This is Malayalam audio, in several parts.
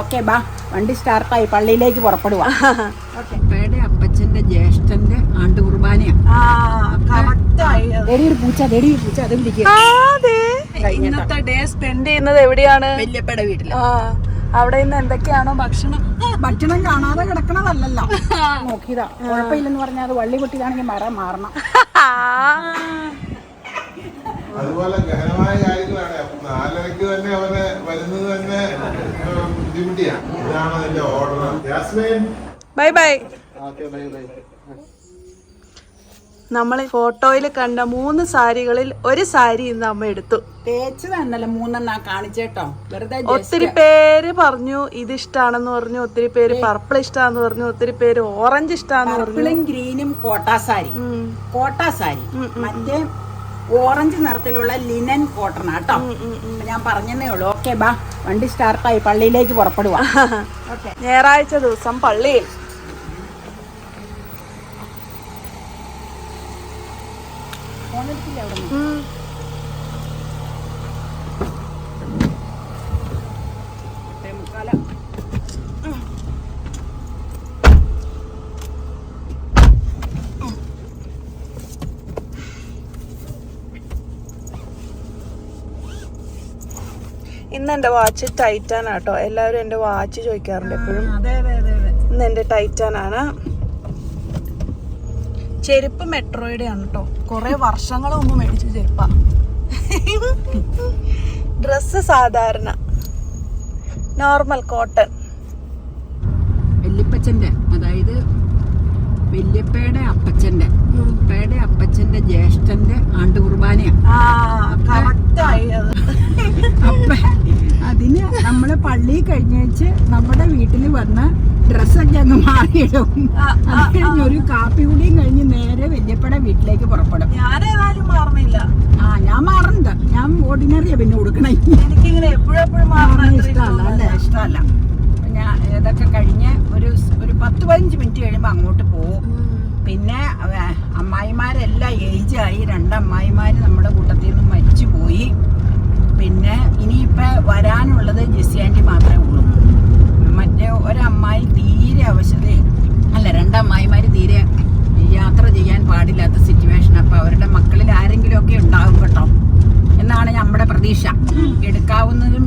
ഓക്കെ ബാ. വണ്ടി സ്റ്റാർട്ടായി. പള്ളിയിലേക്ക് പുറപ്പെടുക അപ്പച്ചന്റെ ജ്യേഷ്ഠന്റെ ആണ്ട് കുർബാനയാണ് പൂച്ച പൂച്ച അത് ഇന്നത്തെ ഡേ സ്പെൻഡ് ചെയ്യുന്നത് എവിടെയാണ്? വല്യപ്പയുടെ വീട്ടിൽ അവിടെ ഇന്ന് എന്തൊക്കെയാണോ ഭക്ഷണം? ഭക്ഷണം കാണാതെ കിടക്കണതല്ലല്ലോ. നോക്കിയതാ. കുഴപ്പമില്ലെന്ന് പറഞ്ഞാൽ അത് വള്ളി പൊട്ടിയതാണെങ്കിൽ മറ മാറണം. അതുപോലെ ഗഹനമായ കാര്യങ്ങളാണ്. നാലരയ്ക്ക് തന്നെ അവനെ വരുന്നത് തന്നെ ബുദ്ധിമുട്ടിയാണ്. ഇതാണ് അതിന്റെ ഓർഡർ ബൈ ബൈ. ബൈ നമ്മൾ ഫോട്ടോയിൽ കണ്ട മൂന്ന് സാരികളിൽ ഒരു സാരി ഇന്ന് അമ്മ എടുത്തു. തേച്ച് തന്നല്ല മൂന്നെണ്ണ കാണിച്ചേട്ടോ വെറുതെ ഒത്തിരി പേര് പറഞ്ഞു ഇത് ഇഷ്ടാണെന്ന് പറഞ്ഞു ഒത്തിരി പേര് പർപ്പിൾ ഇഷ്ടാന്ന് പറഞ്ഞു ഒത്തിരി പേര് ഓറഞ്ച് ഇഷ്ടാന്ന് പറഞ്ഞു. പർപ്പിളും ഗ്രീനും കോട്ടാ സാരി. കോട്ടാ സാരി. മറ്റേ ഓറഞ്ച് നിറത്തിലുള്ള ലിനൻ കോട്ടൺ ആട്ടോ ഞാൻ പറഞ്ഞതേ ഉള്ളൂ. ഓക്കെ ബാ. വണ്ടി സ്റ്റാർട്ടായി. പള്ളിയിലേക്ക് പുറപ്പെടുക ഞായറാഴ്ച ദിവസം പള്ളിയിൽ. എന്റെ വാച്ച് ടൈറ്റാൻ ആട്ടോ. എല്ലാവരും എന്റെ വാച്ച് ചോദിക്കാറുണ്ട് എപ്പോഴും. അതെ അതെ അതെ അതെ. ഇന്ന് എന്റെ ടൈറ്റാൻ ആണ്. ചെരുപ്പ് മെട്രോയുടെ ആണ് കേട്ടോ കൊറേ വർഷങ്ങൾ മുമ്പ് മേടിച്ച ചെരുപ്പാ. ഡ്രസ്സ് സാധാരണ. നോർമൽ കോട്ടൺ വല്യപ്പച്ചന്റെ അതായത് വല്യപ്പയുടെ അപ്പച്ചന്റെ ഉപ്പയുടെ അപ്പച്ചന്റെ ജ്യേഷ്ഠന്റെ ആണ്ട് കുർബാനയാണ് അപ്പ അതിന് നമ്മൾ പള്ളി കഴിഞ്ഞേച്ച് നമ്മുടെ വീട്ടിൽ വന്ന് ഡ്രസ്സൊക്കെ അങ്ങ് മാറിയിടും. അത് കഴിഞ്ഞ് ഒരു കാപ്പി കൂടിയും കഴിഞ്ഞ് നേരെ വല്യപ്പട വീട്ടിലേക്ക് പുറപ്പെടും. ഞാനേതായാലും മാറുന്നില്ല. ആ ഞാൻ മാറുന്നുണ്ട് ഞാൻ ഓർഡിനറിയാ പിന്നെ കൊടുക്കണേ. എനിക്കിങ്ങനെ മാറണ ഇഷ്ടമല്ല അല്ലേ? ഇഷ്ടമല്ല. ഞാൻ ഇതൊക്കെ കഴിഞ്ഞ് ഒരു ഒരു പത്ത് പതിനഞ്ച് മിനിറ്റ് കഴിയുമ്പോൾ അങ്ങോട്ട് പോകും. പിന്നെ അമ്മായിമാരെല്ലാം ഏജായി. രണ്ട് അമ്മായിമാർ നമ്മുടെ കൂട്ടത്തിൽ നിന്ന് മരിച്ചു പോയി പിന്നെ ഇനിയിപ്പോൾ വരാനുള്ളത് ജെസ്സിയാന്റി മാത്രമേ ഉള്ളൂ മറ്റേ ഒരമ്മായി തീരെ അവശതയും അല്ല രണ്ടമ്മായിമാർ തീരെ യാത്ര ചെയ്യാൻ പാടില്ലാത്ത സിറ്റുവേഷൻ അപ്പോൾ അവരുടെ മക്കളിൽ ആരെങ്കിലും ഒക്കെ ഉണ്ടാകും കേട്ടോ എന്നാണ് നമ്മുടെ പ്രതീക്ഷ. എടുക്കാവുന്നതും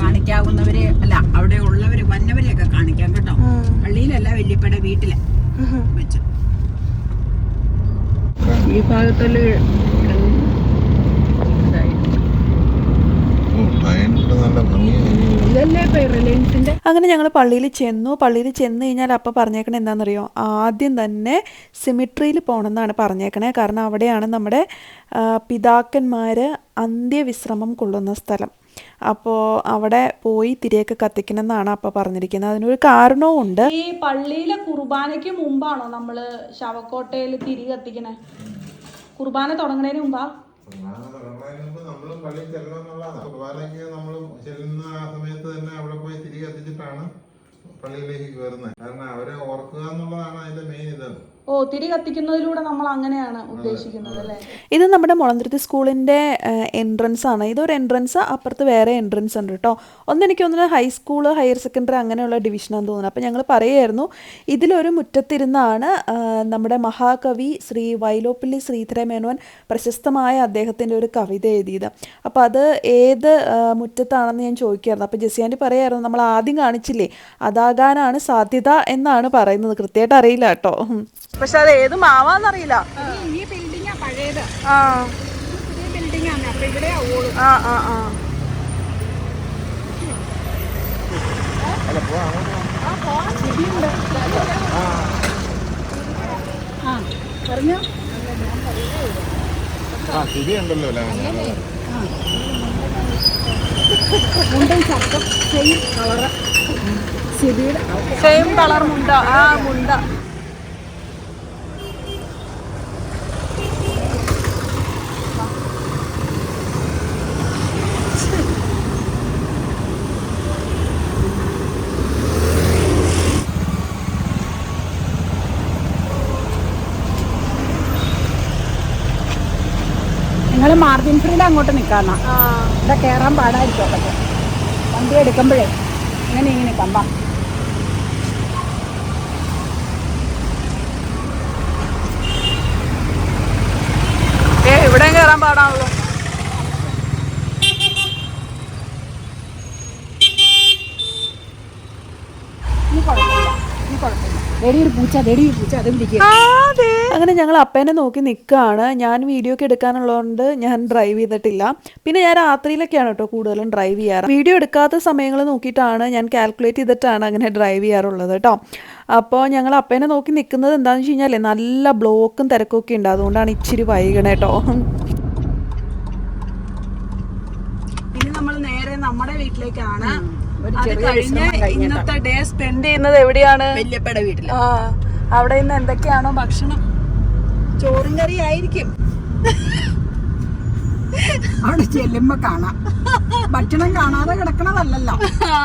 കാണിക്കാവുന്നവരെ അല്ല അവിടെ ഉള്ളവര് വന്നവരെയൊക്കെ കാണിക്കാൻ കേട്ടോ. പള്ളിയിലല്ല വല്യപ്പയുടെ വീട്ടിൽ വെച്ച്. ഈ ഭാഗത്തുള്ള നല്ല ഭംഗിയായി അങ്ങനെ ഞങ്ങൾ പള്ളിയിൽ ചെന്നു. പള്ളിയിൽ ചെന്ന് കഴിഞ്ഞാൽ അപ്പം പറഞ്ഞേക്കണേ എന്താണെന്നറിയോ ആദ്യം തന്നെ സിമിട്രിയിൽ പോകണമെന്നാണ് പറഞ്ഞേക്കണേ. കാരണം അവിടെയാണ് നമ്മുടെ പിതാക്കന്മാർ അന്ത്യവിശ്രമം കൊള്ളുന്ന സ്ഥലം. അപ്പോൾ അവിടെ പോയി തിരിയൊക്കെ കത്തിക്കണം എന്നാണ് അപ്പോൾ പറഞ്ഞിരിക്കുന്നത്. അതിനൊരു കാരണവും ഉണ്ട്. ഈ പള്ളിയിലെ കുർബാനയ്ക്ക് മുമ്പാണോ നമ്മൾ ശവക്കോട്ടയിൽ തിരി കത്തിക്കണേ? കുർബാന തുടങ്ങുന്നതിന് മുമ്പാ പള്ളിയിൽ ചെല്ലണം എന്നുള്ളതാണ് കുർബാനയ്ക്ക് നമ്മൾ ചെല്ലുന്ന ആ സമയത്ത് തന്നെ അവിടെ പോയി തിരികെ എത്തിച്ചിട്ടാണ് പള്ളിയിലേക്ക് കയറുന്നത് കാരണം അവരെ ഓർക്കുക എന്നുള്ളതാണ് അതിന്റെ മെയിൻ ഇത് ഓ തിരി കത്തിക്കുന്നതിലൂടെ നമ്മൾ അങ്ങനെയാണ് ഉദ്ദേശിക്കുന്നത് അല്ലേ? ഇത് നമ്മുടെ മുളന്തുരുത്തി സ്കൂളിന്റെ എൻട്രൻസ് ആണ്. ഇതൊരു എൻട്രൻസ് അപ്പുറത്ത് വേറെ എൻട്രൻസ് ഉണ്ട് കേട്ടോ ഒന്ന് എനിക്ക് തോന്നുന്നു ഹൈസ്കൂൾ ഹയർ സെക്കൻഡറി അങ്ങനെയുള്ള ഡിവിഷനാന്ന് തോന്നുന്നു. അപ്പോൾ ഞങ്ങൾ പറയുമായിരുന്നു ഇതിലൊരു മുറ്റത്തിരുന്നാണ് നമ്മുടെ മഹാകവി ശ്രീ വൈലോപ്പിള്ളി ശ്രീധര മേനോൻ പ്രശസ്തമായ അദ്ദേഹത്തിന്റെ ഒരു കവിത എഴുതിയത്. അപ്പോൾ അത് ഏത് മുറ്റത്താണെന്ന് ഞാൻ ചോദിക്കായിരുന്നു. അപ്പോൾ ജെസിയാന്റെ പറയായിരുന്നു നമ്മൾ ആദ്യം കാണിച്ചില്ലേ? അതാകാനാണ് സാധ്യത എന്നാണ് പറയുന്നത്. കൃത്യമായിട്ട് അറിയില്ല കേട്ടോ പക്ഷെ അത് ഏത് മാവാന്നറിയില്ല. ഈ ബിൽഡിംഗാ പഴയത്. ആ. പുതിയ അപ്പൊ ഇവിടെ ആ ആ ആ പറഞ്ഞോ. ആ സ്ഥിതി ഉണ്ടല്ലോ അല്ലേ മുണ്ടും ശബ്ദം സെയിം കളറ് സിബിയുടെ സെയിം കളർ മുണ്ട. ആ മുണ്ട നിങ്ങൾ മാർജിൻ ഫ്രീയിൽ അങ്ങോട്ട് നിൽക്കാന്നാ ഇവിടെ കയറാൻ പാടായിരിക്കും വണ്ടി എടുക്കുമ്പോഴേ ഇങ്ങനെ ഇങ്ങനെ കമ്പാം. ഇവിടെ കയറാൻ പാടാണല്ലോ. ദേടി പൂച്ച വെടിയൊരു പൂച്ച അത് പിടിക്കുക അങ്ങനെ ഞങ്ങൾ അപ്പേനെ നോക്കി നിൽക്കുകയാണ് ഞാൻ വീഡിയോ ഒക്കെ എടുക്കാനുള്ളതുകൊണ്ട് ഞാൻ ഡ്രൈവ് ചെയ്തിട്ടില്ല. പിന്നെ ഞാൻ രാത്രിയിലൊക്കെയാണ് കേട്ടോ കൂടുതലും ഡ്രൈവ് ചെയ്യാറ്. വീഡിയോ എടുക്കാത്ത സമയങ്ങൾ നോക്കിയിട്ടാണ് ഞാൻ കാൽക്കുലേറ്റ് ചെയ്തിട്ടാണ് അങ്ങനെ ഡ്രൈവ് ചെയ്യാറുള്ളത് കേട്ടോ. അപ്പോൾ ഞങ്ങൾ അപ്പേനെ നോക്കി നിൽക്കുന്നത് എന്താണെന്ന് വെച്ച് കഴിഞ്ഞാൽ നല്ല ബ്ലോക്കും തിരക്കൊക്കെ ഉണ്ട്. അതുകൊണ്ടാണ് ഇച്ചിരി വൈകണേ കേട്ടോ. ഇനി നമ്മൾ നേരെ നമ്മുടെ വീട്ടിലേക്കാണ്. അത് കഴിഞ്ഞ് ഇന്നത്തെ ഡേ സ്പെൻഡ് ചെയ്യുന്നത് എവിടെയാണ്? വല്യപ്പയുടെ വീട്ടിൽ ആ അവിടെ ഇന്ന് എന്തൊക്കെയാണോ ഭക്ഷണം? ചോറും കറി ആയിരിക്കും അവിടെ ചെല്ലുമ്പോ കാണാം. ഭക്ഷണം കാണാതെ കിടക്കണതല്ലല്ലോ.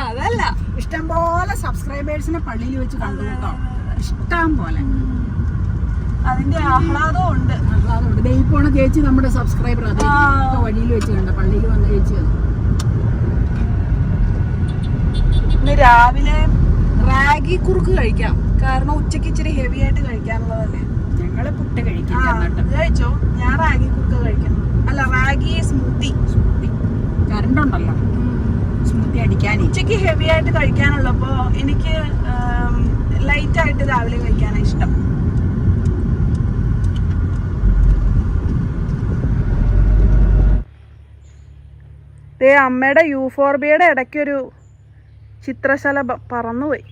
അതല്ല. ഇഷ്ടം പോലെ സബ്സ്ക്രൈബേഴ്സിനെ പള്ളിയിൽ വെച്ച് കണ്ടു കേട്ടോ. ഇഷ്ടം പോലെ. അതിന്റെ ആഹ്ലാദവും ഉണ്ട്. ആഹ്ലാദം ഉണ്ട് ഈ പോണ ചേച്ചി നമ്മുടെ സബ്സ്ക്രൈബർ അതെ വഴിയിൽ വെച്ച് കണ്ട. പള്ളിയിൽ വന്ന ചേച്ചി അത്. ഇന്ന് രാവിലെ റാഗി കുറുക്ക് കഴിക്കാം. കാരണം ഉച്ചയ്ക്ക് ഇച്ചിരി ഹെവി ആയിട്ട് കഴിക്കാനുള്ളതല്ലേ. ഞങ്ങൾ പുട്ട് കഴിക്കില്ല കഴിച്ചോ? ഞാൻ റാഗി കുറുക്ക് കഴിക്കണം അല്ല റാഗി സ്മൂത്തി. കറണ്ട് ഉണ്ടല്ലോ സ്മൂത്തി അടിക്കാനേ. ഉച്ചയ്ക്ക് ഹെവി ആയിട്ട് കഴിക്കാനുള്ളപ്പോ എനിക്ക് ലൈറ്റ് ആയിട്ട് രാവിലെ കഴിക്കാനാണ് ഇഷ്ടം. ദേ അമ്മയുടെ യൂഫോർബിയയുടെ ഇടയ്ക്കൊരു ചിത്രശലഭം പറന്നുപോയി.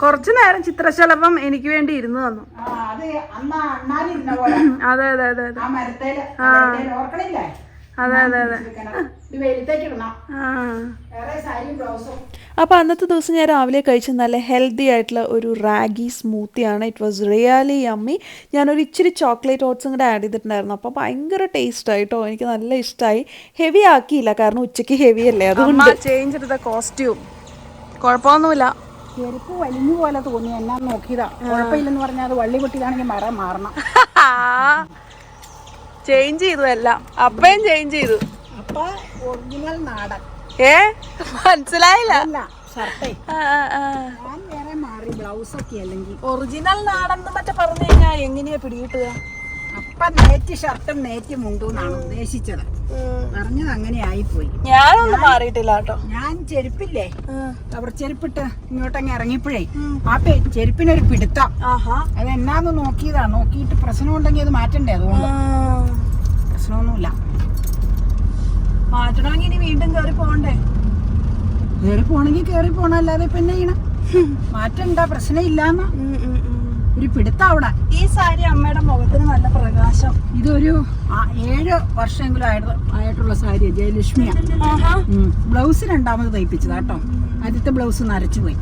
കുറച്ചു നേരം ചിത്രശലഭം എനിക്ക് വേണ്ടി ഇരുന്നു തന്നു. ആ, അത് അതെ അതെ അതെ അതെ. ആ അതെ അതെ അതെ. അപ്പോൾ അന്നത്തെ ദിവസം ഞാൻ രാവിലെ കഴിച്ച നല്ല ഹെൽത്തി ആയിട്ടുള്ള ഒരു റാഗി സ്മൂത്തിയാണ് ഇറ്റ് വാസ് റിയലി അമ്മി ഞാനൊരു ഇച്ചിരി ചോക്ലേറ്റ് ഓട്സും കൂടെ ആഡ് ചെയ്തിട്ടുണ്ടായിരുന്നു. അപ്പോൾ ഭയങ്കര ടേസ്റ്റ് ആയിട്ടോ എനിക്ക് നല്ല ഇഷ്ടമായി ഹെവി ആക്കിയില്ല. കാരണം ഉച്ചയ്ക്ക് ഹെവി അല്ലേ? അതുകൊണ്ട്. ചേഞ്ച് ചെയ്ത കോസ്റ്റ്യൂം കുഴപ്പമൊന്നുമില്ല. ചെരുപ്പ് വലിഞ്ഞു പോലെ തോന്നി. എന്നാ നോക്കിയതാ. കുഴപ്പമില്ലെന്ന് പറഞ്ഞാൽ അത് വള്ളി പൊട്ടിയതാണെങ്കിൽ മരം മാറണം. ചേഞ്ച് ചെയ്തു എല്ലാം. അപ്പയും ചേഞ്ച് ചെയ്തു. അപ്പ ഒറിജിനൽ നാടൻ. ഏ? മനസ്സിലായില്ല? ഞാൻ വേറെ മാറി ബ്ലൗസ് ഒക്കെ അല്ലെങ്കിൽ ഒറിജിനൽ നാടെന്ന് മറ്റേ പറഞ്ഞു കഴിഞ്ഞാൽ എങ്ങനെയാ പിടികിട്ടുക? അപ്പൊ നേറ്റ് ഷർട്ടും നേറ്റ് മുണ്ടും എന്നാണ് ഉദ്ദേശിച്ചത്. പറഞ്ഞത് അങ്ങനെ ആയിപ്പോയി ഞാനൊന്നും മാറിയിട്ടില്ല കേട്ടോ. ഞാൻ ചെരുപ്പില്ലേ? കവർ ചെരുപ്പിട്ട് ഇങ്ങോട്ടങ്ങ് ഇറങ്ങിയപ്പോഴേ ആ പേ ചെരുപ്പിനൊരു പിടുത്തം. അത് എന്നാന്ന് നോക്കിയതാ. നോക്കിയിട്ട് പ്രശ്നം ഉണ്ടെങ്കിൽ അത് മാറ്റണ്ടേ അതുകൊണ്ട്. പ്രശ്നമൊന്നുമില്ല. മാറ്റണമെങ്കിൽ ഇനി വീണ്ടും കേറി പോകണ്ടേ? കേറി പോണെങ്കിൽ കയറി പോണല്ലാതെ പിന്നെ ചെയ്യണം മാറ്റണ്ട പ്രശ്നമില്ലാന്ന് ഒരു പിടുത്തവിടെ ഈ സാരി അമ്മയുടെ മുഖത്തിന് നല്ല പ്രകാശം. ഇതൊരു ഏഴ് വർഷമെങ്കിലും ആയിട്ട് ആയിട്ടുള്ള സാരി ജയലക്ഷ്മിയാ. ബ്ലൗസ് രണ്ടാമത് തയ്പ്പിച്ചതാ കേട്ടോ. ആദ്യത്തെ ബ്ലൗസ് നരച്ചു പോയി.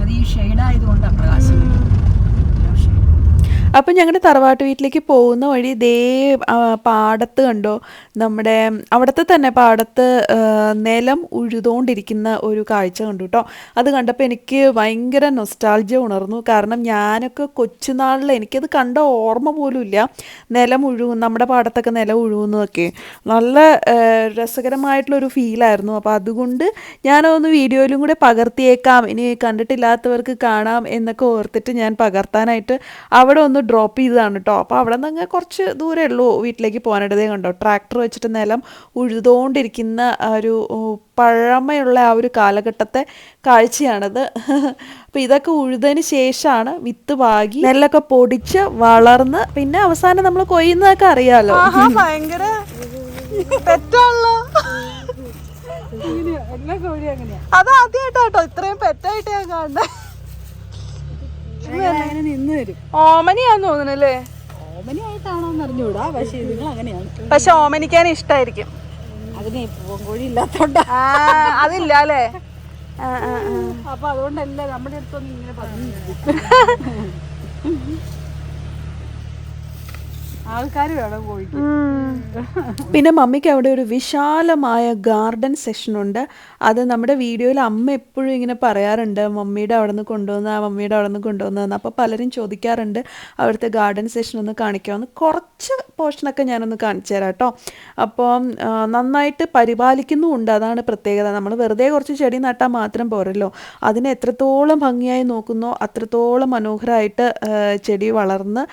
അത് ഈ ഷെയ്ഡായതുകൊണ്ടാണ് പ്രകാശം. അപ്പം ഞങ്ങളുടെ തറവാട്ട് വീട്ടിലേക്ക് പോകുന്ന വഴി ഇതേ പാടത്ത് കണ്ടോ? നമ്മുടെ അവിടുത്തെ തന്നെ പാടത്ത് നിലം ഉഴുതുകൊണ്ടിരിക്കുന്ന ഒരു കാഴ്ച കണ്ടു കേട്ടോ അത് കണ്ടപ്പോൾ എനിക്ക് ഭയങ്കര നൊസ്റ്റാൾജിയ ഉണർന്നു. കാരണം ഞാനൊക്കെ കൊച്ചുനാളിൽ എനിക്കത് കണ്ട ഓർമ്മ പോലും ഇല്ല. നിലം ഉഴുകും നമ്മുടെ പാടത്തൊക്കെ നിലം ഉഴുകുന്നതൊക്കെ നല്ല രസകരമായിട്ടുള്ളൊരു ഫീലായിരുന്നു അപ്പോൾ അതുകൊണ്ട് ഞാനതൊന്ന് വീഡിയോയിലും കൂടെ പകർത്തിയേക്കാം. ഇനി കണ്ടിട്ടില്ലാത്തവർക്ക് കാണാം എന്നൊക്കെ ഓർത്തിട്ട് ഞാൻ പകർത്താനായിട്ട് അവിടെ ഒന്ന് ഡ്രോപ്പ് ചെയ്തതാണ് കേട്ടോ അപ്പോൾ അവിടെ നിന്ന് അങ്ങ് കുറച്ച് ദൂരെ ഉള്ളൂ വീട്ടിലേക്ക് പോകാനിടതേ കണ്ടോ ട്രാക്ടർ വെച്ചിട്ട് നിലം ഉഴുതുകൊണ്ടിരിക്കുന്ന ആ ഒരു പഴമയുള്ള ആ ഒരു കാലഘട്ടത്തെ കാഴ്ചയാണത്. അപ്പോൾ ഇതൊക്കെ ഉഴുതതിന് ശേഷമാണ് വിത്ത് പാകി നെല്ലൊക്കെ പൊടിച്ച് വളർന്ന് പിന്നെ അവസാനം നമ്മൾ കൊയ്യുന്നതൊക്കെ അറിയാലോ. ഭയങ്കര പെറ്റാണല്ലോ. എല്ലാ കോഴി അങ്ങനെയാ അത് ആദ്യമായിട്ടോ ഇത്രയും പെറ്റായിട്ട് ഞാൻ കാണുന്നത് അങ്ങനെ ഓമനിയാന്ന് തോന്നണല്ലേ ഓമനയായിട്ടാണോ എന്ന് അറിഞ്ഞൂടാ പക്ഷേ നിങ്ങൾ അങ്ങനെയാണ്. പക്ഷെ ഓമനിക്കാൻ ഇഷ്ടായിരിക്കും. അതിനെ ഇല്ലാത്തോണ്ടാ. ആ അതില്ല അല്ലേ. അപ്പൊ അതുകൊണ്ടല്ല നമ്മുടെ അടുത്തൊന്നും ഇങ്ങനെ പറഞ്ഞു ആൾക്കാർ വേണം കോഴിക്ക്. പിന്നെ മമ്മിക്ക് അവിടെ ഒരു വിശാലമായ ഗാർഡൻ സെഷൻ ഉണ്ട്. അത് നമ്മുടെ വീഡിയോയിൽ അമ്മ എപ്പോഴും ഇങ്ങനെ പറയാറുണ്ട് മമ്മിയുടെ അവിടെ നിന്ന് കൊണ്ടുവന്ന മമ്മിയുടെ അവിടെ നിന്ന് കൊണ്ടുവന്നതെന്ന് അപ്പോൾ പലരും ചോദിക്കാറുണ്ട് അവിടുത്തെ ഗാർഡൻ സെഷൻ ഒന്ന് കാണിക്കാമെന്ന് കുറച്ച് പോർഷനൊക്കെ ഞാനൊന്ന് കാണിച്ചു തരാം കേട്ടോ. അപ്പോൾ നന്നായിട്ട് പരിപാലിക്കുന്നുമുണ്ട്. അതാണ് പ്രത്യേകത. നമ്മൾ വെറുതെ കുറച്ച് ചെടി നട്ടാൽ മാത്രം പോരല്ലോ. അതിനെ എത്രത്തോളം ഭംഗിയായി നോക്കുന്നോ അത്രത്തോളം മനോഹരമായിട്ട് ചെടി വളർന്ന്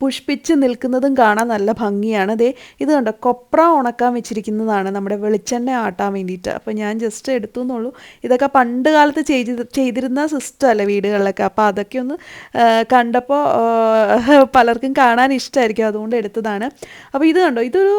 പുഷ്പിച്ച് നിൽക്കുന്നതും കാണാൻ നല്ല ഭംഗിയാണ്. ദേ ഇത് കണ്ടോ? കൊപ്ര ഉണക്കാൻ വെച്ചിരിക്കുന്നതാണ് നമ്മുടെ വെളിച്ചെണ്ണ ആട്ടാൻ വേണ്ടിയിട്ട്. അപ്പോൾ ഞാൻ ജസ്റ്റ് എടുത്തു എന്നുള്ളൂ. ഇതൊക്കെ പണ്ട് കാലത്ത് ചെയ്ത് ചെയ്തിരുന്ന സിസ്റ്റം അല്ല വീടുകളിലൊക്കെ. അപ്പോൾ അതൊക്കെ ഒന്ന് കണ്ടപ്പോൾ പലർക്കും കാണാൻ ഇഷ്ടമായിരിക്കും അതുകൊണ്ട് എടുത്തതാണ്. അപ്പോൾ ഇത് കണ്ടോ? ഇതൊരു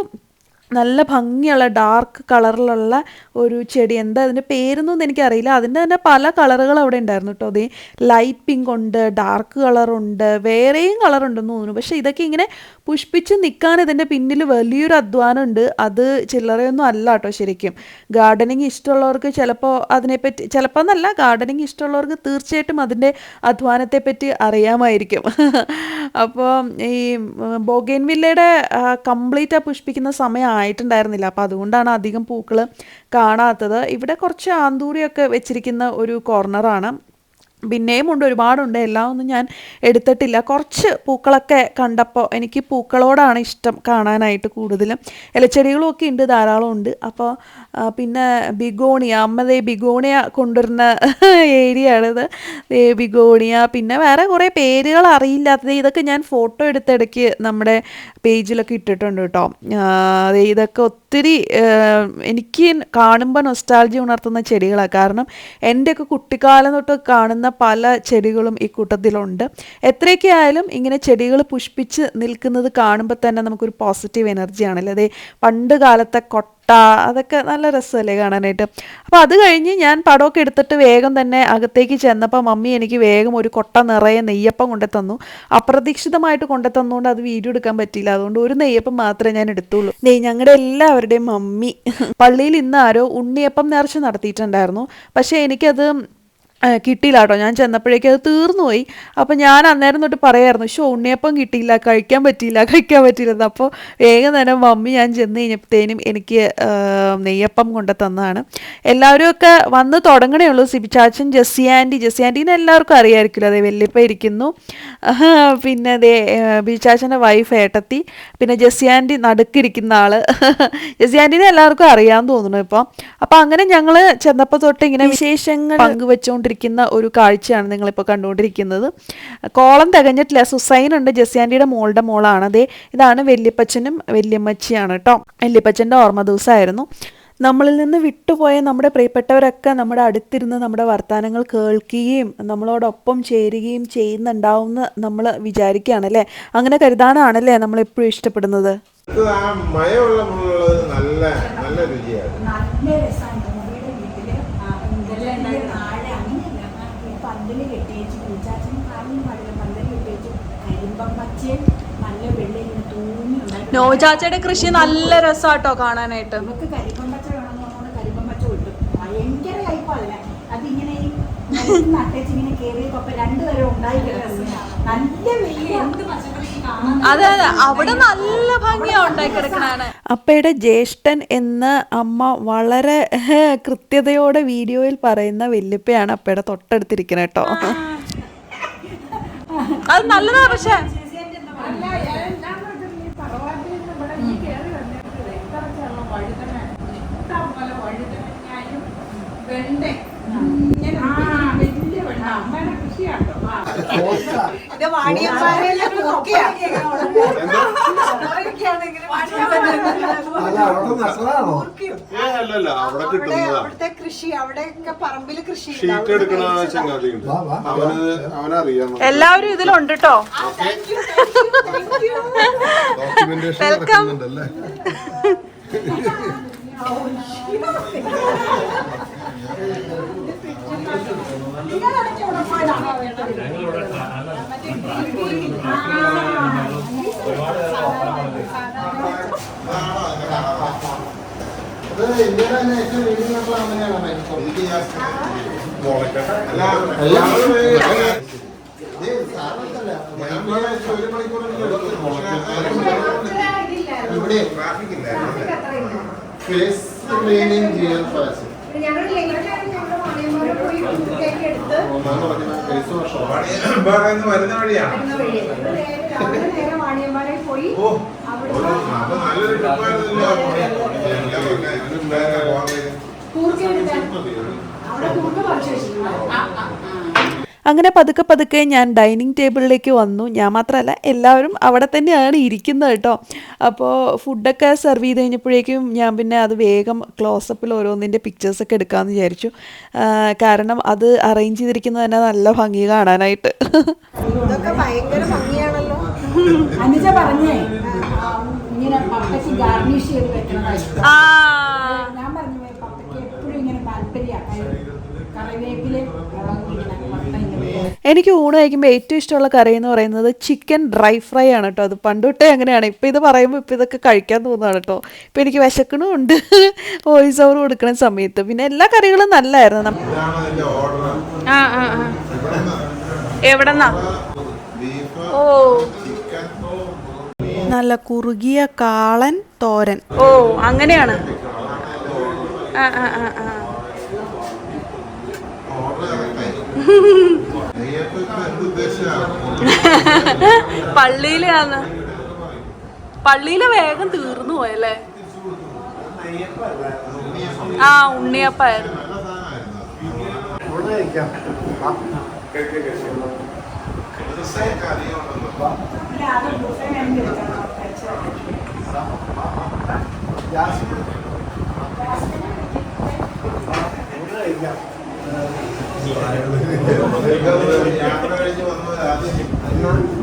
നല്ല ഭംഗിയുള്ള ഡാർക്ക് കളറിലുള്ള ഒരു ചെടി. എന്താ അതിന്റെ പേരൊന്നും എനിക്കറിയില്ല. അതിന്റെ തന്നെ പല കളറുകൾ അവിടെ ഉണ്ടായിരുന്നു കേട്ടോ അതേ ലൈറ്റ് പിങ്ക് ഉണ്ട് ഡാർക്ക് കളറുണ്ട് വേറെയും കളറുണ്ടെന്ന് തോന്നുന്നു. പക്ഷെ ഇതൊക്കെ ഇങ്ങനെ പുഷ്പിച്ച് നിൽക്കാൻ ഇതിന്റെ പിന്നിൽ വലിയൊരു അധ്വാനം ഉണ്ട്. അത് ചില്ലറയൊന്നും അല്ല കേട്ടോ ശരിക്കും. ഗാർഡനിങ് ഇഷ്ടമുള്ളവർക്ക് ചിലപ്പോൾ അതിനെപ്പറ്റി ചിലപ്പോൾ എന്നല്ല ഗാർഡനിങ് ഇഷ്ടമുള്ളവർക്ക് തീർച്ചയായിട്ടും അതിന്റെ അധ്വാനത്തെപ്പറ്റി അറിയാമായിരിക്കും. അപ്പോൾ ഈ ബോഗേൻവില്ലയുടെ കംപ്ലീറ്റ് ആ പുഷ്പിക്കുന്ന സമയം ആയിട്ടുണ്ടായിരുന്നില്ല. അപ്പോൾ അതുകൊണ്ടാണ് അധികം പൂക്കൾ കാണാത്തത്. ഇവിടെ കുറച്ച് ആന്തൂരിയൊക്കെ വെച്ചിരിക്കുന്ന ഒരു കോർണറാണ് പിന്നെയും ഉണ്ട് ഒരുപാടുണ്ട്. എല്ലാം ഒന്നും ഞാൻ എടുത്തിട്ടില്ല. കുറച്ച് പൂക്കളൊക്കെ കണ്ടപ്പോൾ എനിക്ക് പൂക്കളോടാണ് ഇഷ്ടം കാണാനായിട്ട് കൂടുതലും. ഇലച്ചെടികളും ഒക്കെ ഉണ്ട് ധാരാളം ഉണ്ട്. അപ്പോൾ പിന്നെ ബിഗോണിയ അമ്മതേ ബിഗോണിയ കൊണ്ടുവരുന്ന ഏരിയ ആണിത് ബിഗോണിയ പിന്നെ വേറെ കുറേ പേരുകൾ അറിയില്ലാത്തത് ഇതൊക്കെ ഞാൻ ഫോട്ടോ എടുത്തിടയ്ക്ക് നമ്മുടെ പേജിലൊക്കെ ഇട്ടിട്ടുണ്ട് കേട്ടോ. ഇതൊക്കെ ഒത്തിരി എനിക്ക് കാണുമ്പോൾ നൊസ്റ്റാൾജി ഉണർത്തുന്ന ചെടികളാണ്. കാരണം എന്റെയൊക്കെ കുട്ടിക്കാലം തൊട്ട് കാണുന്ന പല ചെടികളും ഈ കൂട്ടത്തിലുണ്ട്. എത്രയൊക്കെ ആയാലും ഇങ്ങനെ ചെടികൾ പുഷ്പിച്ച് നിൽക്കുന്നത് കാണുമ്പോൾ തന്നെ നമുക്കൊരു പോസിറ്റീവ് എനർജിയാണല്ലോ അല്ലാതെ പണ്ട് കാലത്തെ കൊട്ട അതൊക്കെ നല്ല രസമല്ലേ കാണാനായിട്ട്? അപ്പോൾ അത് കഴിഞ്ഞ് ഞാൻ പടമൊക്കെ എടുത്തിട്ട് വേഗം തന്നെ അകത്തേക്ക് ചെന്നപ്പോൾ മമ്മി എനിക്ക് വേഗം ഒരു കൊട്ട നിറയെ നെയ്യപ്പം കൊണ്ടു തന്നു അപ്രതീക്ഷിതമായിട്ട് കൊണ്ടു തന്നുകൊണ്ട് അത് വീഡിയോ എടുക്കാൻ പറ്റിയില്ല. അതുകൊണ്ട് ഒരു നെയ്യപ്പം മാത്രമേ ഞാൻ എടുത്തുള്ളൂ. നെയ് ഞങ്ങളുടെ എല്ലാവരുടെയും മമ്മി. പള്ളിയിൽ ഇന്ന് ആരോ ഉണ്ണിയപ്പം നേർച്ച നടത്തിയിട്ടുണ്ടായിരുന്നു. പക്ഷേ എനിക്കത് കിട്ടിയില്ല കേട്ടോ ഞാൻ ചെന്നപ്പോഴേക്കും അത് തീർന്നു പോയി അപ്പോൾ ഞാൻ അന്നേരം തൊട്ട് പറയായിരുന്നു ഷോ ഉണ്ണിയപ്പം കിട്ടിയില്ല കഴിക്കാൻ പറ്റിയില്ല കഴിക്കാൻ പറ്റിയില്ലെന്ന്. അപ്പോൾ വേഗം തന്നെ മമ്മി ഞാൻ ചെന്ന് കഴിഞ്ഞപ്പോഴത്തേനും എനിക്ക് നെയ്യപ്പം കൊണ്ട് തന്നതാണ് എല്ലാവരും ഒക്കെ വന്ന് തുടങ്ങണേ ഉള്ളൂ. സിബിച്ചാച്ചൻ ജെസ്സി ആന്റി ജെസ്സി ആന്റീനെ എല്ലാവർക്കും അറിയാമായിരിക്കുമല്ലോ അതെ വല്യപ്പ ഇരിക്കുന്നു. പിന്നെ ദേ ബിച്ചാച്ചന്റെ വൈഫ് ഏട്ടത്തി. പിന്നെ ജെസ്സി ആന്റി നടുക്കിരിക്കുന്ന ആൾ ജെസ്സി ആന്റീനെ എല്ലാവർക്കും അറിയാമെന്ന് തോന്നുന്നു ഇപ്പോൾ അപ്പോൾ അങ്ങനെ ഞങ്ങൾ ചെന്നപ്പോൾ തൊട്ട് ഇങ്ങനെ വിശേഷങ്ങൾ പങ്കുവെച്ചുകൊണ്ടിരിക്കുന്ന ഒരു കാഴ്ചയാണ് നിങ്ങളിപ്പോൾ കണ്ടുകൊണ്ടിരിക്കുന്നത്. കോളം തികഞ്ഞിട്ടില്ല. സുസൈൻ ഉണ്ട്. ജെസ്സി ആന്റിയുടെ മോളുടെ മോളാണ്. അതെ ഇതാണ് വല്യപ്പച്ചനും വല്യമ്മച്ചിയാണ് കേട്ടോ. വല്യപ്പച്ചന്റെ ഓർമ്മ ദിവസമായിരുന്നു. നമ്മളിൽ നിന്ന് വിട്ടുപോയ നമ്മുടെ പ്രിയപ്പെട്ടവരൊക്കെ നമ്മുടെ അടുത്തിരുന്ന് നമ്മുടെ വർത്തമാനങ്ങൾ കേൾക്കുകയും നമ്മളോടൊപ്പം ചേരുകയും ചെയ്യുന്നുണ്ടാവുമെന്ന് നമ്മൾ വിചാരിക്കുകയാണല്ലേ അങ്ങനെ കരുതാനാണല്ലേ നമ്മൾ എപ്പോഴും ഇഷ്ടപ്പെടുന്നത്? നല്ല നല്ല രുചിയാണ്. നല്ല രസമാണ്. വീട്ടിൽ ഇതെല്ലാം താഴെ അങ്ങനെയല്ല ഈ പന്തൽ കെട്ടിയേച്ച് പൂച്ചാച്ചനും കാണാൻ പാടില്ല പന്തൽ കെട്ടിയേച്ച് കരിമ്പം പച്ചയും നല്ല വെള്ളം ഇങ്ങനെ തൂങ്ങി നോ നോചാച്ചയുടെ കൃഷി നല്ല രസമാട്ടോ കാണാനായിട്ട്. നമുക്ക് കരിമ്പം പച്ച വേണമെന്ന് പറഞ്ഞുകൊണ്ട് കരിമ്പം പച്ച കിട്ടും ഭയങ്കര കയ്പല്ല അതിങ്ങനെ ഈ നട്ടേച്ച് ഇങ്ങനെ കയറിയപ്പോ രണ്ടുപേരും ഉണ്ടായി നല്ല വെയിൽ എന്ത് പച്ചക്കറി കാണാൻ അതെ അതെ. അവിടെ നല്ല ഭംഗിയാ ഉണ്ടാക്കിയെടുക്കണാണ് അപ്പയുടെ ജ്യേഷ്ഠൻ എന്ന് അമ്മ വളരെ കൃത്യതയോടെ വീഡിയോയിൽ പറയുന്ന വല്യപ്പയാണ് അപ്പയുടെ തൊട്ടടുത്തിരിക്കുന്നത് കേട്ടോ. അത് നല്ലതാ പക്ഷെ. ഏ അല്ലല്ല അവിടെ കിട്ടുന്നതാ. അവിടുത്തെ കൃഷി അവിടെയൊക്കെ പറമ്പിൽ കൃഷി ഷീറ്റ് എടുക്കണ ചങ്ങാതിയുണ്ട്. അവന് അവനറിയാം. എല്ലാവരും ഇതിലുണ്ട് കേട്ടോ ഡോക്യുമെന്റേഷൻ നടക്കുന്നുണ്ടല്ലേ? ഇത് ഇന്ത്യയിലെ തന്നെ ഏറ്റവും വലിയ നട്ടുള്ള അങ്ങനെയാണ് എനിക്ക് ഞാൻ ഇവിടെ ഫേസ് ക്ലീനിങ് ചെയ്യാൻ പാസ് ഞങ്ങൾ ലേറ്റാണ് ഞങ്ങൾ വാണിയമ്പാറ പോയി പറയുന്ന വരുന്ന വഴിയാ? വാണിയമ്പാറയിൽ പോയി ഓ. അവിടെ കൂർക്ക പറിച്ചു വെച്ചിട്ടുണ്ട്. അങ്ങനെ പതുക്കെ പതുക്കെ ഞാൻ ഡൈനിങ് ടേബിളിലേക്ക് വന്നു. ഞാൻ മാത്രമല്ല എല്ലാവരും അവിടെ തന്നെയാണ് ഇരിക്കുന്നത് കേട്ടോ. അപ്പോൾ ഫുഡൊക്കെ സെർവ് ചെയ്ത് കഴിഞ്ഞപ്പോഴേക്കും ഞാൻ പിന്നെ അത് വേഗം ക്ലോസപ്പിൽ ഓരോന്നിന്റെ പിക്ചേഴ്സൊക്കെ എടുക്കാമെന്ന് വിചാരിച്ചു. കാരണം അത് അറേഞ്ച് ചെയ്തിരിക്കുന്നത് തന്നെ നല്ല ഭംഗി കാണാനായിട്ട്. ഇതൊക്കെ ഭയങ്കര ഭംഗിയാണല്ലോ. അനുജ പറഞ്ഞേ ആ, ഞാൻ പറഞ്ഞു പപ്പയ്ക്ക് എപ്പോഴും ഇങ്ങനെ താല്പര്യമാണ് കറിവേപ്പിൽ മുളകും ഇങ്ങനെ വട്ട എനിക്ക് ഊണ് കഴിക്കുമ്പോൾ ഏറ്റവും ഇഷ്ടമുള്ള കറി എന്ന് പറയുന്നത് ചിക്കൻ ഡ്രൈ ഫ്രൈ ആണ് കേട്ടോ. അത് പണ്ട് തൊട്ടേ അങ്ങനെയാണ്. ഇപ്പോൾ ഇത് പറയുമ്പോൾ ഇപ്പോൾ ഇതൊക്കെ കഴിക്കാൻ തോന്നുകയാണ് കേട്ടോ. ഇപ്പോൾ എനിക്ക് വിശക്കണമുണ്ട് വോയിസ് ഓവർ കൊടുക്കുന്ന സമയത്ത്. പിന്നെ എല്ലാ കറികളും നല്ലതായിരുന്നു ആ ആ ആ. എവിടെന്നാ? ബീഫ് ഓ. ചിക്കൻ. നല്ല കുറുകിയ കാളൻ തോരൻ. ഓ അങ്ങനെയാണ്. ആ ആ ആ ആ ഓർഡർ കറക്റ്റായി പള്ളിയിലെ വേഗം തീർന്നു പോയല്ലേ? ആ ഉണ്ണിയപ്പായിരുന്നു ആദ്യം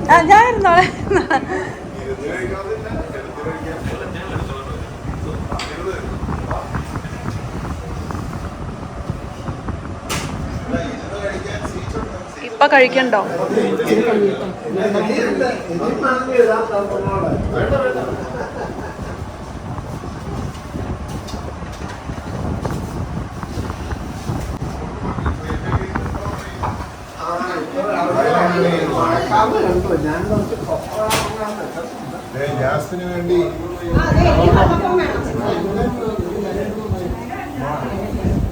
ആ ഞാൻ ഇരുന്നോളെ ഇപ്പൊ കഴിക്കണ്ടോ? ഗ്യാസിന് വേണ്ടി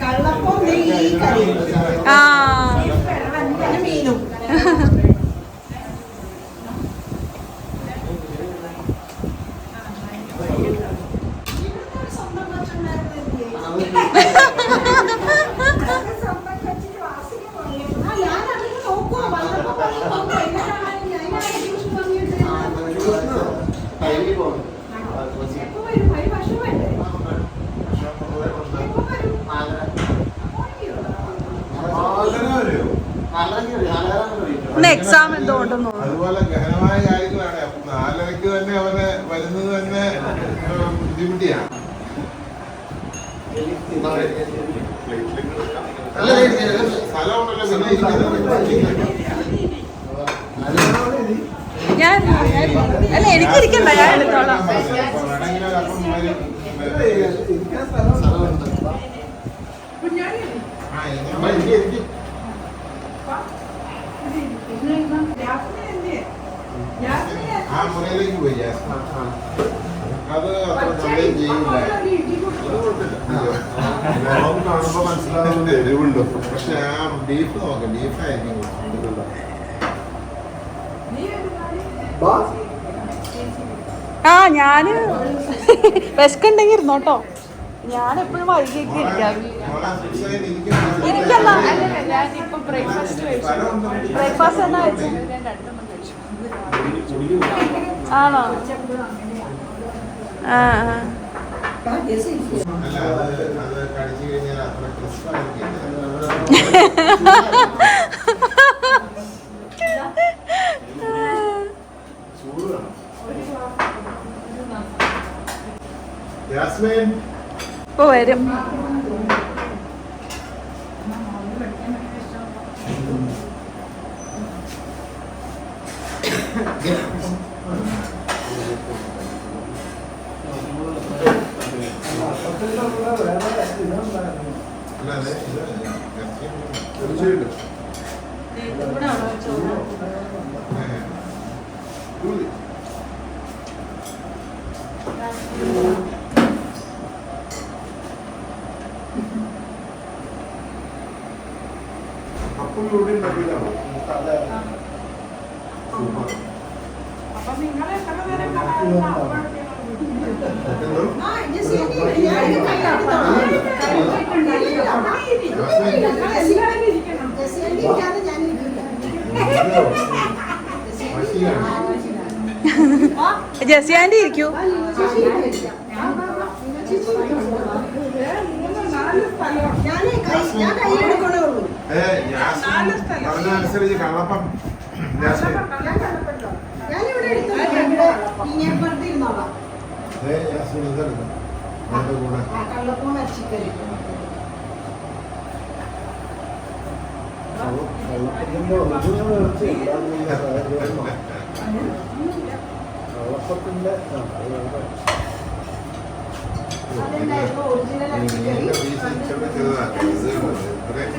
കള്ളപ്പം ഈ കറി. ആ പിന്നെ മീനും സ്വന്തം കൊച്ചുണ്ടായിരുന്നില്ലേ? സ്വന്തം കൊച്ചിന് വാസിക്ക് പോയി. ആ, ഞാനതിന് നോക്കുവാ. വന്നപ്പോ പറഞ്ഞു, നോക്കുവാ. എന്നിട്ടാണ് ഞാൻ ഞാൻ ട്യൂഷൻ വന്നിട്ട് ടൈമിൽ പോകുന്നു എപ്പോ വരും? ഒരു വർഷം വേണ്ടേ? എപ്പോ വരും? ഇന്ന് എക്സാം എന്തുകൊണ്ടെന്ന് അതുപോലെ ഗഹനമായ കാര്യങ്ങളാണ്. അപ്പൊ നാലരയ്ക്ക് തന്നെ അവനെ വരുന്നത് തന്നെ ബുദ്ധിമുട്ടിയാണ്. ഞാൻ അല്ല എനിക്കിരിക്കണ്ട ഞാൻ എടുത്തോളാം. വരും. ആ, ഇനി ആ മുറിയിലേക്ക് പോയി ജാസ്മിൻ. അത് അത്ര കംപ്ലൈന്റ് ചെയ്യില്ല ലോകം കാണുമ്പോ മനസ്സിലാവുന്നത് എരിവുണ്ട്. പക്ഷെ ആ ബീഫ് നോക്കാം ബീഫായിരിക്കും കൂടുതൽ. ആ ഞാൻ വിശക്കുണ്ടെങ്കിൽ ഇരുന്നോട്ടോ. ഞാൻ എപ്പോഴും വൈകിയൊക്കെ ഇരിക്കാം എനിക്കല്ല. സ്ഥലമുണ്ട്. ബ്രേക്ക്ഫാസ്റ്റ് എന്നാ ആണോ? ആ ജാസ്മിൻ ഇപ്പൊ വരും. അല്ല അതെ ഇത് തീർച്ചയായിട്ടും അപ്പൊ നിങ്ങൾ എത്ര നേരം കാണാൻ എന്തോ? ആ, ഇനി ശരി. ഞാൻ ഇത് കൈയെടുത്തോളാം. ജെസ്സിയുടെ ഇരിക്കാതെ ഞാൻ ഇരിക്കില്ല. മഷിയാണ്. ജെസ്സി ആന്റി ഇരിക്കൂ ആ, ലീന ചേച്ചി ഇരിക്കില്ല. ലീന ചേച്ചി ഇരിക്കില്ല. ഞാനേ കൈ- ഞാൻ കയ്യിലെടുക്കണേ ഉള്ളൂ ഇരിക്കൂ. കള്ളപ്പം ഞാൻ ആ കള്ളപ്പം. ഇത്രയും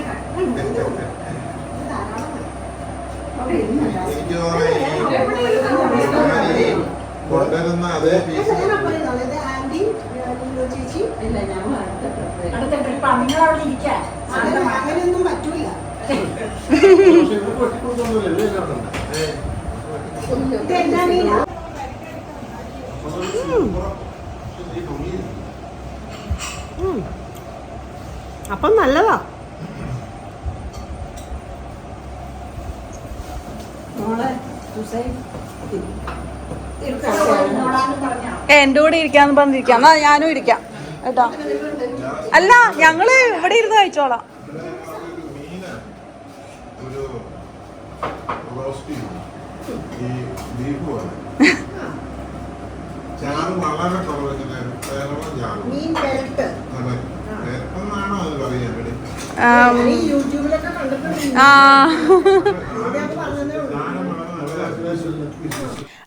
എനിക്ക് തോന്നുന്നു കൊണ്ടുവരുന്ന അതേ പീസ് അങ്ങനെയൊന്നും പറ്റൂല. പക്ഷെ ഇവിടെ വെട്ടിക്കൊടുത്തൊന്നുമില്ല ഇല്ലേ ഉണ്ട് ഏ, ഇത് എന്നാ മീനാ? അപ്പം നല്ലതാ. എന്റെ കൂടെ ഇരിക്കാന്ന് പറഞ്ഞിരിക്കാം. എന്നാ ഞാനും ഇരിക്കാം. കേട്ടോ? അല്ല ഞങ്ങൾ ഇവിടെ ഇരുന്ന് കഴിച്ചോളാം. ഒരു മീന് ഒരു റോസ്റ്റ് ചെയ്യും ഈ ബീഫ് പോലെ വളരെ കുറവ് വേറെ ചാറും മീൻ ബെൽറ്റ് എന്നാണോ അത് പറയാൻ വേണ്ടി. ആ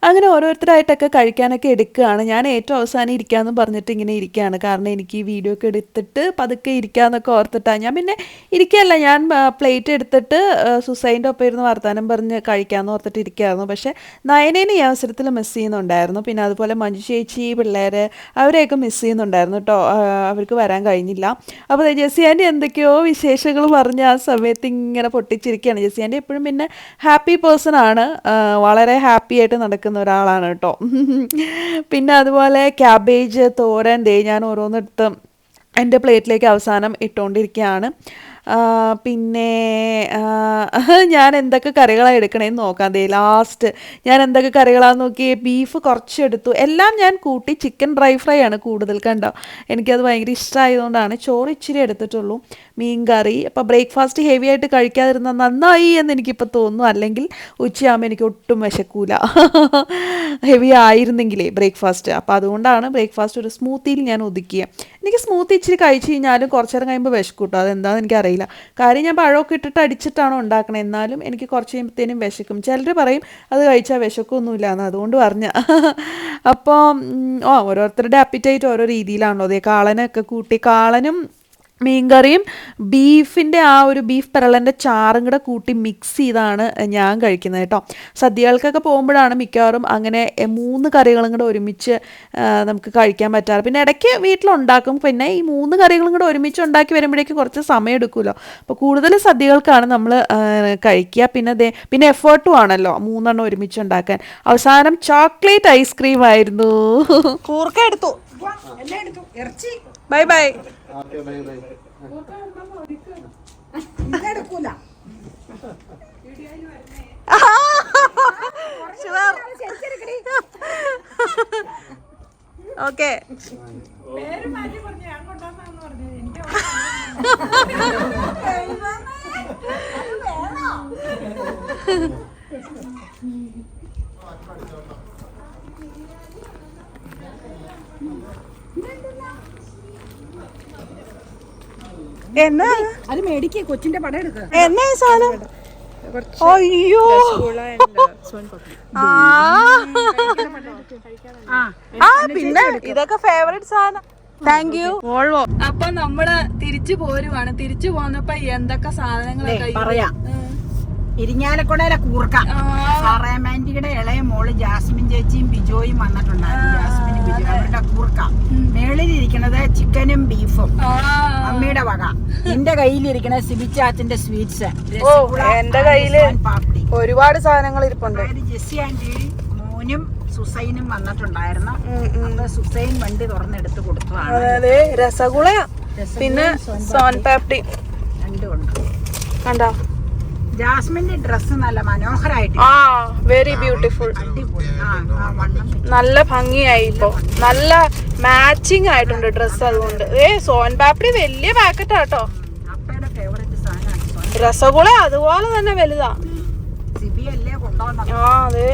അങ്ങനെ ഓരോരുത്തരായിട്ടൊക്കെ കഴിക്കാനൊക്കെ എടുക്കുകയാണ്. ഞാൻ ഏറ്റവും അവസാനം ഇരിക്കാമെന്ന് പറഞ്ഞിട്ട് ഇങ്ങനെ ഇരിക്കുകയാണ്. കാരണം എനിക്ക് ഈ വീഡിയോ ഒക്കെ എടുത്തിട്ട് പതുക്കെ ഇരിക്കാമെന്നൊക്കെ ഓർത്തിട്ടാണ് ഞാൻ പിന്നെ ഇരിക്കുകയല്ല ഞാൻ പ്ലേറ്റ് എടുത്തിട്ട് സുസൈന്റെ ഒപ്പം ഇരുന്ന് വർത്തമാനം പറഞ്ഞ് കഴിക്കാമെന്ന് ഓർത്തിട്ട് ഇരിക്കുകയായിരുന്നു. പക്ഷേ നയനേനെ ഈ അവസരത്തിൽ മിസ് ചെയ്യുന്നുണ്ടായിരുന്നു. പിന്നെ അതുപോലെ മഞ്ജു ചേച്ചി പിള്ളേർ അവരെയൊക്കെ മിസ് ചെയ്യുന്നുണ്ടായിരുന്നു കേട്ടോ അവർക്ക് വരാൻ കഴിഞ്ഞില്ല. അപ്പോൾ ജെസിയാന്റെ എന്തൊക്കെയോ വിശേഷങ്ങൾ പറഞ്ഞ് ആ സമയത്ത് ഇങ്ങനെ പൊട്ടിച്ചിരിക്കുകയാണ്. ജെസ്സി ആന്റി എപ്പോഴും പിന്നെ ഹാപ്പി പേഴ്സൺ ആണ്. വളരെ ഹാപ്പി ആയിട്ട് നടക്കുന്ന ഒരാളാണ് കേട്ടോ. പിന്നെ അതുപോലെ ക്യാബേജ് തോരൻ ദേ ഞാൻ ഓരോന്നെടുത്ത് എന്റെ പ്ലേറ്റിലേക്ക് അവസാനം ഇട്ടുകൊണ്ടിരിക്കുകയാണ്. പിന്നെ ഞാൻ എന്തൊക്കെ കറികളാണ് എടുക്കണേന്ന് നോക്കാം. ദേ ലാസ്റ്റ് ഞാൻ എന്തൊക്കെ കറികളാന്ന് നോക്കി. ബീഫ് കുറച്ച് എടുത്തു. എല്ലാം ഞാൻ കൂട്ടി ചിക്കൻ ഡ്രൈ ഫ്രൈ ആണ് കൂടുതൽ കണ്ടോ. എനിക്കത് ഭയങ്കര ഇഷ്ടമായതുകൊണ്ടാണ് ചോറ് ഇച്ചിരി എടുത്തിട്ടുള്ളൂ. മീൻ കറി. അപ്പോൾ ബ്രേക്ക്ഫാസ്റ്റ് ഹെവി ആയിട്ട് കഴിക്കാതിരുന്ന നന്നായി എന്ന് എനിക്കിപ്പോൾ തോന്നുന്നു. അല്ലെങ്കിൽ ഉച്ചയാകുമ്പോൾ എനിക്ക് ഒട്ടും വിശക്കൂല. ഹെവി ആയിരുന്നെങ്കിലേ ബ്രേക്ക്ഫാസ്റ്റ് അപ്പോൾ അതുകൊണ്ടാണ് ബ്രേക്ക്ഫാസ്റ്റ് ഒരു സ്മൂത്തിയിൽ ഞാൻ ഒതുക്കിയത് എനിക്ക് സ്മൂത്തി ഇച്ചിരി കഴിച്ച് കഴിഞ്ഞാലും കുറച്ചേരം കഴിയുമ്പോൾ വിശക്കൂട്ടോ. അതെന്താണെന്ന് എനിക്കറിയില്ല. കാര്യം ഞാൻ പഴമൊക്കെ ഇട്ടിട്ട് അടിച്ചിട്ടാണ് ഉണ്ടാക്കണത് എന്നാലും എനിക്ക് കുറച്ച് കഴിയുമ്പോഴത്തേനും വിശക്കും. ചിലർ പറയും അത് കഴിച്ചാൽ വിശക്കൊന്നുമില്ല എന്ന് അതുകൊണ്ട് പറഞ്ഞ. അപ്പോൾ ഓ ഓരോരുത്തരുടെ അപ്പിറ്റൈറ്റ് ഓരോ രീതിയിലാണല്ലോ. അതേ കാളനൊക്കെ കൂട്ടി കാളനും മീൻകറിയും ബീഫിന്റെ ആ ഒരു ബീഫ് പെരളന്റെ ചാറും കൂടെ കൂട്ടി മിക്സ് ചെയ്താണ് ഞാൻ കഴിക്കുന്നത് കേട്ടോ. സദ്യകൾക്കൊക്കെ പോകുമ്പോഴാണ് മിക്കവാറും അങ്ങനെ മൂന്ന് കറികളും കൂടെ ഒരുമിച്ച് നമുക്ക് കഴിക്കാൻ പറ്റാറ്. പിന്നെ ഇടയ്ക്ക് വീട്ടിലുണ്ടാക്കും. പിന്നെ ഈ മൂന്ന് കറികളും കൂടെ ഒരുമിച്ച് ഉണ്ടാക്കി വരുമ്പോഴേക്ക് കുറച്ച് സമയം എടുക്കുമല്ലോ. അപ്പോൾ കൂടുതൽ സദ്യകൾക്കാണ് നമ്മൾ കഴിക്കുക. പിന്നെ ദേ പിന്നെ എഫേർട്ടും ആണല്ലോ മൂന്നെണ്ണം ഒരുമിച്ച് ഉണ്ടാക്കാൻ. അവസാനം ചോക്ലേറ്റ് ഐസ്ക്രീം ആയിരുന്നു. എടുത്തു. ബൈ ബൈ ഇതെടുക്കൂല. ഓക്കെ. എനിക്ക് എന്നാ? അത് മേടിക്കേ കൊച്ചിന്റെ പടം എടുക്കുക എന്നാ ഈ സാധനം? അയ്യോ. ആ. ആ പിന്നെ ഇതൊക്കെ ഫേവറേറ്റ് സാധനം. താങ്ക് യു ഓൾവോ അപ്പൊ നമ്മൾ തിരിച്ചു പോരുവാണ്. തിരിച്ചു പോന്നപ്പോ എന്തൊക്കെ സാധനങ്ങളൊക്കെ പറയാം. ഇരിങ്ങാലക്കുടയിലെ കൂർക്ക. സാറാമാന്റിയുടെ ഇളയ മോൾ ജാസ്മിൻ ചേച്ചിയും ബിജോയും വന്നിട്ടുണ്ടായിരുന്നു. അവരുടെ കൂർക്ക. മേളിലിരിക്കണത് ചിക്കനും ബീഫും അമ്മയുടെ വക. എന്റെ കയ്യിലിരിക്കണ സിബിച്ചാച്ചിന്റെ സ്വീറ്റ്സ് എന്റെ കയ്യിൽ ഒരുപാട് സാധനങ്ങൾ ഇരിപ്പുണ്ട്. ജെസ്സി ആന്റി മോനും സുസൈനും വന്നിട്ടുണ്ടായിരുന്നു. അപ്പൊ സുസൈൻ വണ്ടി തുറന്നെടുത്ത് കൊടുത്തതാണ്. രസഗുള പിന്നെ സോൻ പാപ്ടി രണ്ടും ഉണ്ട്. കണ്ടോ? ജാസ്മിന്റെ ഡ്രസ് നല്ല മനോഹരായിട്ട് ആ വെരി ബ്യൂട്ടിഫുൾ നല്ല ഭംഗിയായി ഇപ്പോ. നല്ല മാച്ചിങ് ആയിട്ടുണ്ട് ഡ്രസ് അതുകൊണ്ട് ഏ സോൻ പാപ്പിടി വലിയ പാക്കറ്റ് ആട്ടോ. രസഗുള അതുപോലെ തന്നെ വലുതാ. ആ അതെ.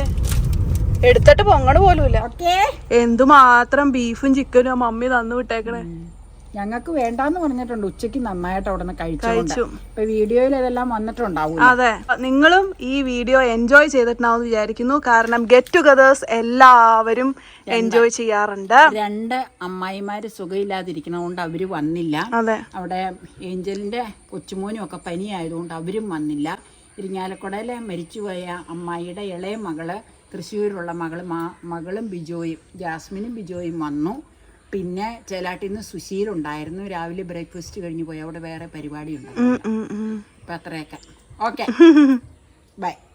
എടുത്തിട്ട് പൊങ്ങണ പോലും ഇല്ല എന്തുമാത്രം ബീഫും ചിക്കനും മമ്മി തന്നു വിട്ടേക്കണേ. ഞങ്ങൾക്ക് വേണ്ടാന്ന് പറഞ്ഞിട്ടുണ്ട്. ഉച്ചയ്ക്ക് നന്നായിട്ട് അവിടെ നിന്ന് കഴിച്ചു. ഇപ്പൊ വീഡിയോയിൽ ഇതെല്ലാം വന്നിട്ടുണ്ടാവും അതെ. നിങ്ങളും ഈ വീഡിയോ എൻജോയ് ചെയ്തിട്ടുണ്ടാവും വിചാരിക്കുന്നു. കാരണം ഗെറ്റ് ടുഗദേഴ്സ് എല്ലാവരും എൻജോയ് ചെയ്യാറുണ്ട്. രണ്ട് അമ്മായിമാര് സുഖമില്ലാതിരിക്കണതുകൊണ്ട് അവർ വന്നില്ല. അതെ. അവിടെ ഏഞ്ചലിന്റെ കൊച്ചുമോനും ഒക്കെ പനിയായതുകൊണ്ട് അവരും വന്നില്ല. ഇരിങ്ങാലക്കുടയിലെ മരിച്ചുപോയ അമ്മായിയുടെ ഇളയ മകൾ തൃശ്ശൂരുള്ള മകൾ മകളും ബിജോയും ജാസ്മിനും ബിജോയും വന്നു. പിന്നെ ചേലാട്ടിൽ നിന്ന് സുശീലുണ്ടായിരുന്നു. രാവിലെ ബ്രേക്ക്ഫാസ്റ്റ് കഴിഞ്ഞ് പോയി. അവിടെ വേറെ പരിപാടി ഉണ്ടായിരുന്നു. അപ്പം അത്രയൊക്കെ ഓക്കെ. ബൈ